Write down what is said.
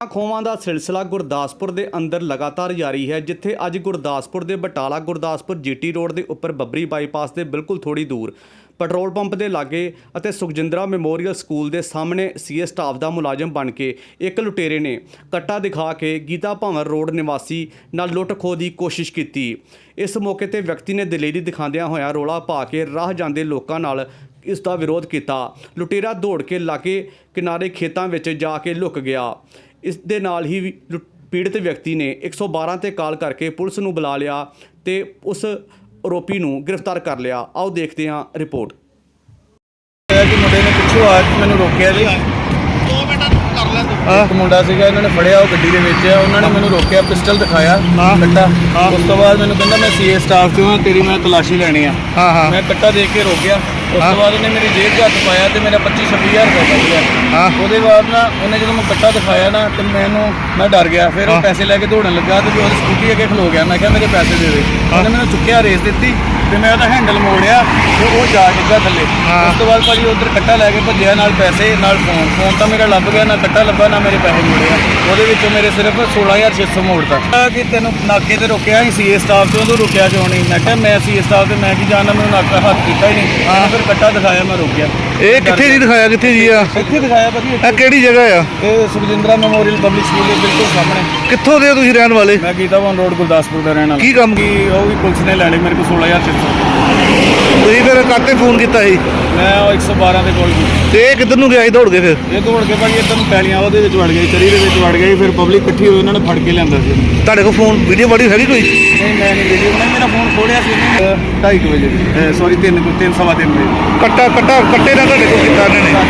ਖੋਵਾਂ ਦਾ ਸਿਲਸਿਲਾ ਗੁਰਦਾਸਪੁਰ ਦੇ ਅੰਦਰ ਲਗਾਤਾਰ ਜਾਰੀ ਹੈ, ਜਿੱਥੇ ਅੱਜ ਗੁਰਦਾਸਪੁਰ ਦੇ ਬਟਾਲਾ, ਗੁਰਦਾਸਪੁਰ ਜੀਟੀ ਰੋਡ ਦੇ ਉੱਪਰ ਬੱਬਰੀ ਬਾਈਪਾਸ ਦੇ ਬਿਲਕੁਲ ਥੋੜੀ ਦੂਰ ਪੈਟਰੋਲ ਪੰਪ ਦੇ ਲਾਗੇ ਅਤੇ ਸੁਖਜਿੰਦਰਾ ਮੈਮੋਰੀਅਲ ਸਕੂਲ ਦੇ ਸਾਹਮਣੇ ਸੀਏ ਸਟਾਫ ਦਾ ਮੁਲਾਜ਼ਮ ਬਣ ਕੇ ਇੱਕ ਲੁਟੇਰੇ ਨੇ ਕੱਟਾ ਦਿਖਾ ਕੇ ਗੀਤਾ ਭਵਨ ਰੋਡ ਨਿਵਾਸੀ ਨਾਲ ਲੁੱਟ ਖੋਹ ਦੀ ਕੋਸ਼ਿਸ਼ ਕੀਤੀ। ਇਸ ਮੌਕੇ ਤੇ ਵਿਅਕਤੀ ਨੇ ਦਲੇਰੀ ਦਿਖਾਉਂਦਿਆਂ ਹੋਇਆ ਰੋਲਾ ਪਾ ਕੇ ਰਾਹ ਜਾਂਦੇ ਲੋਕਾਂ ਨਾਲ ਇਸ ਦਾ ਵਿਰੋਧ ਕੀਤਾ। ਲੁਟੇਰਾ ਦੌੜ ਕੇ ਲਾਗੇ ਕਿਨਾਰੇ ਖੇਤਾਂ ਵਿੱਚ ਜਾ ਕੇ ਲੁਕ ਗਿਆ। ਇਸ ਦੇ ਨਾਲ ਹੀ ਪੀੜਤ ਵਿਅਕਤੀ ਨੇ 112 ਤੇ ਕਾਲ ਕਰਕੇ ਪੁਲਿਸ ਨੂੰ ਬੁਲਾ ਲਿਆ ਤੇ ਉਸ ਆਰੋਪੀ ਨੂੰ ਗ੍ਰਿਫਤਾਰ ਕਰ ਲਿਆ। ਆਓ ਦੇਖਦੇ ਹਾਂ ਰਿਪੋਰਟ। ਹੋਇਆ ਕਿ ਮੁੰਡੇ ਨੇ ਪਿੱਛੋਂ ਆ ਕੇ ਮੈਨੂੰ ਰੋਕਿਆ ਜੀ। ਇੱਕ ਮੁੰਡਾ ਸੀਗਾ ਇਹਨਾਂ ਨੇ ਫੜਿਆ ਉਹ ਗੱਡੀ ਦੇ ਵਿੱਚ ਆ। ਉਹਨਾਂ ਨੇ ਮੈਨੂੰ ਰੋਕਿਆ ਪਿਸਟਲ ਦਿਖਾਇਆ ਕੱਟਾ। ਉਸ ਤੋਂ ਬਾਅਦ ਮੈਨੂੰ ਕਹਿੰਦਾ ਮੈਂ ਸੀਏ ਸਟਾਫ ਚੋਂ ਆ ਤੇਰੀ ਮੈਂ ਤਲਾਸ਼ੀ ਲੈਣੀ ਆ। ਹਾਂ ਹਾਂ। ਮੈਂ ਕੱਟਾ ਦੇਖ ਕੇ ਰੋਕਿਆ। ਉਸ ਤੋਂ ਬਾਅਦ ਉਹਨੇ ਮੇਰੀ ਜੇਬ 'ਚ ਹੱਥ ਪਾਇਆ ਤੇ ਮੇਰਾ 25 26000 ਰੁਪਏ ਗਿਆ। ਹਾਂ। ਉਹਦੇ ਬਾਅਦ ਨਾ ਉਹਨੇ ਜਦੋਂ ਮੈਂ ਕੱਟਾ ਦਿਖਾਇਆ ਨਾ ਤੇ ਮੈਨੂੰ ਮੈਂ ਡਰ ਗਿਆ। ਫਿਰ ਉਹ ਹਾਂ। ਪੈਸੇ ਲੈ ਕੇ ਦੌੜਨ ਲੱਗਾ ਤੇ ਉਹਦੀ ਸਕੂਟੀ ਅੱਗੇ ਖਲੋ ਗਿਆ। ਮੈਂ ਕਿਹਾ ਮੇਰੇ ਪੈਸੇ ਦੇ ਦੇ। ਉਹਨੇ ਮੈਨੂੰ ਚੁੱਕਿਆ ਰੇਸ ਦਿੱਤੀ। ਤੇ ਮੈਂ ਉਹਦਾ ਹੈਂਡਲ ਮੋੜਿਆ ਤੇ ਉਹ ਜਾ ਡਿੱਗਾ ਥੱਲੇ। ਹਾਂ। ਉਸ ਤੋਂ ਬਾਅਦ ਭਾਜੀ ਉਧਰ ਕੱਟਾ ਲੈ ਕੇ ਭੱਜਿਆ ਨਾਲ ਪੈਸੇ ਨਾਲ ਫੋਨ ਫੋਨ ਤਾਂ ਮੇਰਾ ਲੱਭ ਗਿਆ ਨਾ ਕੱਟਾ ਲੱਭਾ ਨਾ ਮੇਰੇ ਪੈਸੇ ਮੋੜਿਆ। ਉਹਦੇ ਵਿੱਚੋਂ ਮੇਰੇ ਸਿਰਫ 16600 ਮੋੜਤਾ ਆ ਕਿ ਤੈਨੂੰ ਨਾਕੇ ਤੇ ਰੋਕਿਆ ਸੀ ਸੀਏ ਸਟਾਫ ਤੋਂ ਤੂੰ ਰੁਕਿਆ ਕਿਉਂ ਨਹੀਂ ਮੈਂ ਕਿਹਾ ਮੈਂ ਸੀਏ ਸਟਾਫ ਤੇ ਮੈਂ ਕੀ ਜਾਣਦਾ ਮੈਨੂੰ ਨਾਕਾ ਹੱਥ ਕੀਤਾ ਹੀ ਨਹੀਂ ਹਾਂ। ਫਿਰ ਕੱਟਾ ਦਿਖਾਇਆ ਮੈਂ ਰੁਕ ਗਿਆ। ਇਹ ਕਿੱਥੇ ਜੀ ਦਿਖਾਇਆ ਕਿੱਥੇ ਜੀ ਆ? ਇੱਥੇ ਦਿਖਾਇਆ ਭਾਜੀ ਇਹ ਕਿਹੜੀ ਜਗ੍ਹਾ ਆ? ਇਹ ਸੁਖਜਿੰਦਰਾ ਮੈਮੋਰੀਅਲ ਪਬਲਿਕ ਸਕੂਲ ਦੇ ਬਿਲਕੁਲ ਸਾਹਮਣੇ। ਕਿੱਥੋਂ ਦੇ ਹੋ ਤੁਸੀਂ ਰਹਿਣ ਵਾਲੇ? ਮੈਂ ਗੀਤਾਵਨ ਰੋਡ ਗੁਰਦਾਸਪੁਰ ਦਾ ਰਹਿਣ ਵਾਲਾ। ਕੀ ਕੰਮ? ਕੀ ਉਹ ਵੀ ਪੁਲਿਸ ਨੇ ਲੈ ਲਈ ਮੇਰੇ ਕੋਲ 16600 ਤੁਸੀਂ ਫਿਰ ਕਾਤੇ ਫੋਨ ਕੀਤਾ ਸੀ? ਮੈਂ ਉਹ 112 ਦੇ ਕੋਲ ਸੀ। ਤੇ ਇਹ ਕਿੱਧਰ ਨੂੰ ਗਿਆ ਸੀ ਦੌੜ ਕੇ ਫਿਰ? ਇਹ ਦੌੜ ਕੇ ਭਾਜੀ ਇੱਧਰ ਨੂੰ ਪੈਲੀਆਂ ਉਹਦੇ ਵਿੱਚ ਵੜ ਗਈ ਚਰੀ ਦੇ ਵਿੱਚ ਵੜ ਗਈ ਫਿਰ ਪਬਲਿਕ ਇਕੱਠੀ ਹੋਈ ਉਹਨਾਂ ਨੇ ਫੜ ਕੇ ਲਿਆਂਦਾ ਸੀ। ਤੁਹਾਡੇ ਕੋਲ ਫੋਨ ਵੀਡੀਓ ਵਾੜੀ ਹੈਗੀ ਕੋਈ? ਨਹੀਂ ਮੈਂ ਨਹੀਂ ਵੀਡੀਓ ਮੈਂ ਮੇਰਾ ਫੋਨ ਖੋਲਿਆ ਸੀ ਉਹਨੇ। 2:30 ਵਜੇ। ਸੌਰੀ 3 3 ਸਵਾ 3 ਵਜੇ। ਕੱਟਾ ਕੱਟਾ ਕੱਟੇ ਨਾਲ ਤੁਹਾਡੇ ਕੋਲ ਕੀਤਾ ਇਹਨਾਂ